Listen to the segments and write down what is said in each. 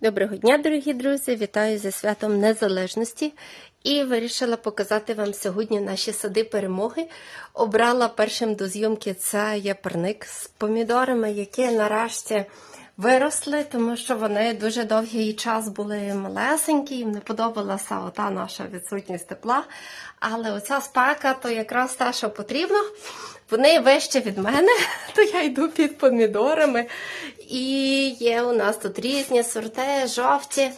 Доброго дня, дорогі друзі! Вітаю зі святом Незалежності і вирішила показати вам сьогодні наші сади перемоги. Обрала першим до зйомки це є парник з помідорами, які нарешті виросли, тому що вони дуже довгий час були малесенькі, їм не подобалася ота наша відсутність тепла. Але оця спека то якраз те, що потрібно. Вони вище від мене, то я йду під помідорами. І є у нас тут різні сорти, жовті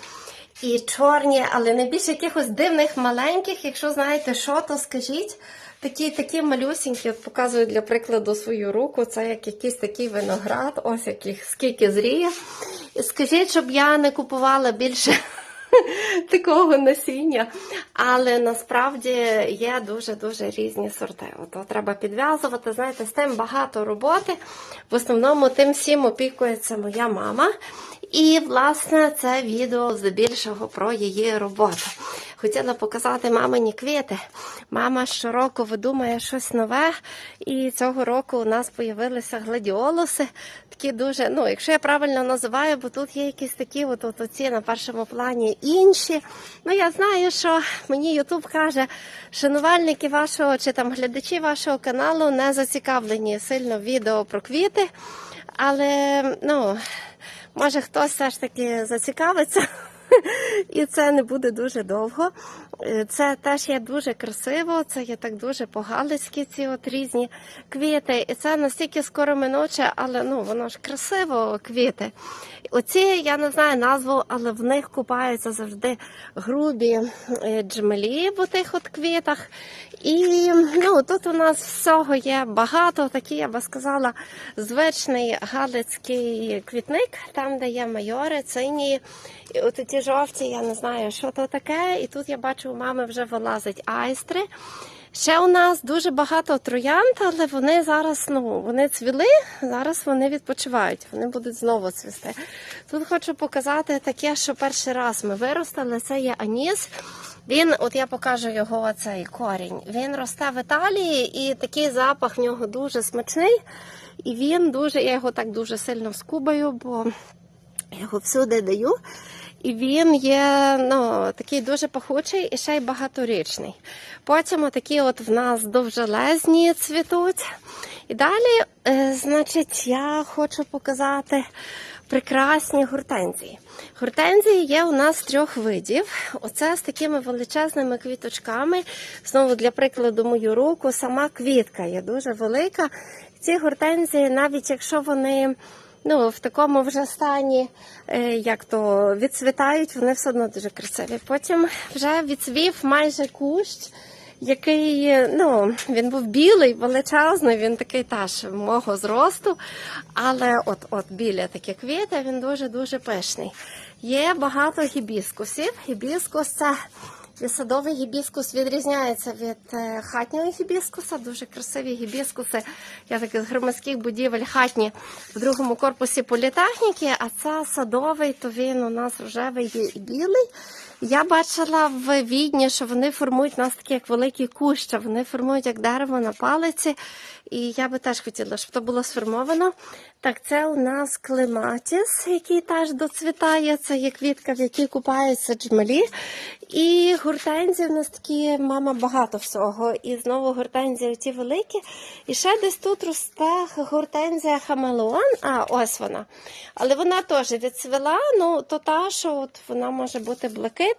і чорні, але найбільш якихось дивних маленьких. Якщо знаєте, що, то скажіть. Такі такі малюсінькі, от показую для прикладу свою руку. Це як якийсь такий виноград, ось яких скільки зріє. Скажіть, щоб я не купувала більше такого насіння. Але насправді є дуже-дуже різні сорти. От, треба підв'язувати, знаєте, з тим багато роботи. В основному тим всім опікується моя мама. І, власне, це відео здебільшого про її роботу. Хотіла показати мамині квіти. Мама щороку видумає щось нове, і цього року у нас з'явилися гладіолуси. Такі дуже, ну, якщо я правильно називаю, бо тут є якісь такі, от, от оці на першому плані інші. Ну, я знаю, що мені Ютуб каже, шанувальники вашого чи там глядачі вашого каналу не зацікавлені сильно відео про квіти. Але, ну, може хтось все ж таки зацікавиться. І це не буде дуже довго. Е, Це теж є дуже красиво, це є так дуже по-галицьки ці от різні квіти. І це настільки скоро минуче, але ну воно ж красиво квіти. Оці я не знаю назву, але в них купаються завжди грубі е, джмелі в тих от квітах. І ну, тут у нас всього є багато, такий, я би сказала, звичний галицький квітник, там, де є майори, цинії. І от ті жовті, я не знаю, що то таке. І тут я бачу, у мами вже вилазить айстри. Ще у нас дуже багато троянд, але вони зараз ну, вони цвіли, зараз вони відпочивають, вони будуть знову цвісти. Тут хочу показати таке, що перший раз ми виростили, це є аніс. Він, от я покажу його цей корінь. Він росте в Італії і такий запах в нього дуже смачний. І він дуже, я його так дуже сильно вскубаю, бо я його всюди даю. І він є ну, такий дуже пахучий і ще й багаторічний. Потім такі от в нас довжелезні цвітуть. І далі, е, значить, я хочу показати прекрасні гортензії. Гортензії є у нас трьох видів. Оце з такими величезними квіточками. Знову для прикладу мою руку, сама квітка є дуже велика. Ці гортензії, навіть якщо вони ну, в такому вже стані, е, як то відцвітають, вони все одно дуже красиві. Потім вже відцвів майже кущ, який ну, він був білий, величезний, він такий теж мого зросту. Але от от біля такі квіти він дуже-дуже пишний. Є багато гібіскусів. Гібіскус це Садовий гібіскус відрізняється від е, хатнього гібіскуса. Дуже красиві гібіскуси. Я так з громадських будівель хатні в другому корпусі політехніки, а це садовий, то він у нас рожевий і білий. Я бачила в відні, що вони формують у нас такі як великі куща, вони формують як дерево на палиці. І я би теж хотіла, щоб то було сформовано. Так, це у нас клематіс, який теж доцвітає. Це є квітка, в якій купаються джмелі. І гортензії в нас такі, мама, багато всього. І знову гортензії ті великі. І ще десь тут росте гортензія хамелеон. А, ось вона. Але вона теж відцвіла, ну то та, що от вона може бути блакитна,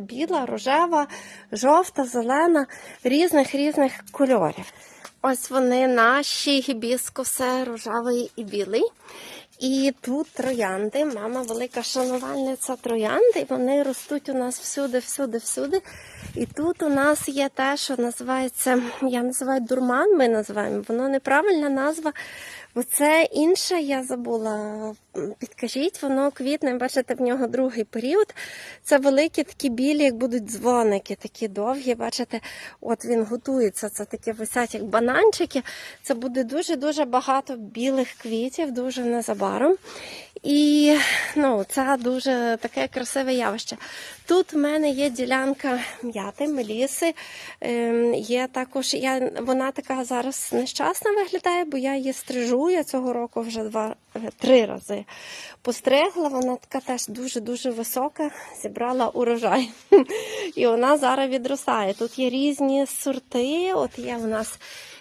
біла, рожева, жовта, зелена, різних різних кольорів. Ось вони наші гібіскуси, рожевий і білий. І тут троянди. Мама велика шанувальниця троянди. Вони ростуть у нас всюди, всюди, всюди. І тут у нас є те, що називається, я називаю дурман, ми називаємо. Воно неправильна назва. Бо це інше, я забула. Підкажіть, воно квітне, бачите, в нього другий період. Це великі такі білі, як будуть дзвоники, такі довгі. Бачите, от він готується. Це такі висять, як бананчики. Це буде дуже-дуже багато білих квітів, дуже незабаром. І ну, це дуже таке красиве явище. Тут в мене є ділянка м'яти, меліси. Ем, є також, я, вона така зараз нещасна виглядає, бо я її стрижу. Я цього року вже два, е, три рази постригла. Вона така теж дуже-дуже висока, зібрала урожай. І вона зараз відростає. Тут є різні сорти. От є у нас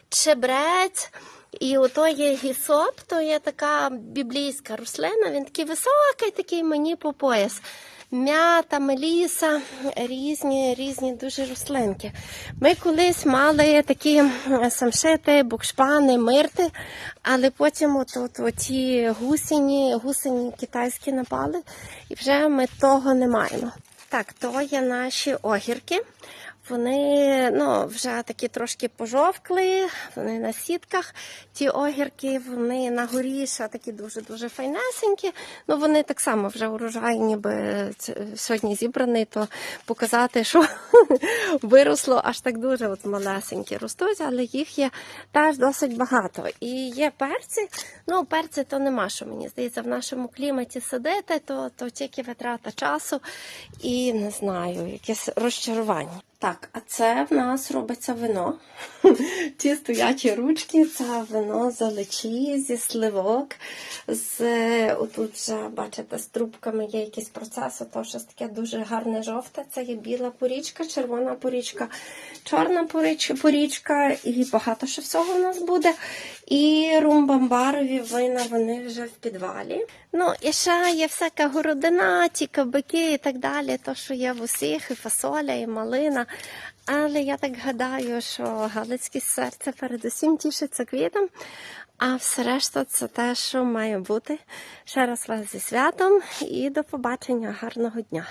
чебрець. І ото є гісоп, то є така біблійська рослина, він такий високий, такий мені по пояс. М'ята, меліса, різні, різні дуже рослинки. Ми колись мали такі м, самшити, букшпани, мирти, але потім от, от, гусені, гусені китайські напали, і вже ми того не маємо. Так, то є наші огірки. Вони ну, вже такі трошки пожовкли, вони на сітках. Ті огірки, вони на горі ще такі дуже-дуже файнесенькі. Ну, вони так само вже урожай, ніби сьогодні зібраний, то показати, що виросло аж так дуже от малесенькі ростуть, але їх є теж досить багато. І є перці. Ну, перці то нема, що мені здається, в нашому кліматі садити, то, то тільки витрата часу і не знаю, якесь розчарування. Так, а це в нас робиться вино. Ті стоячі ручки, це вино з зі сливок. З е, отут вже, бачите, з трубками є якийсь процес, то щось таке дуже гарне жовте. Це є біла порічка, червона порічка, чорна поріч- порічка, і багато що всього в нас буде. І румбамбарові вина, вони вже в підвалі. Ну, і ще є всяка городина, ті кабаки і так далі, то, що є в усіх, і фасоля, і малина. Але я так гадаю, що галицьке серце передусім тішиться квітом, а все решта це те, що має бути. Ще раз вас зі святом і до побачення, гарного дня!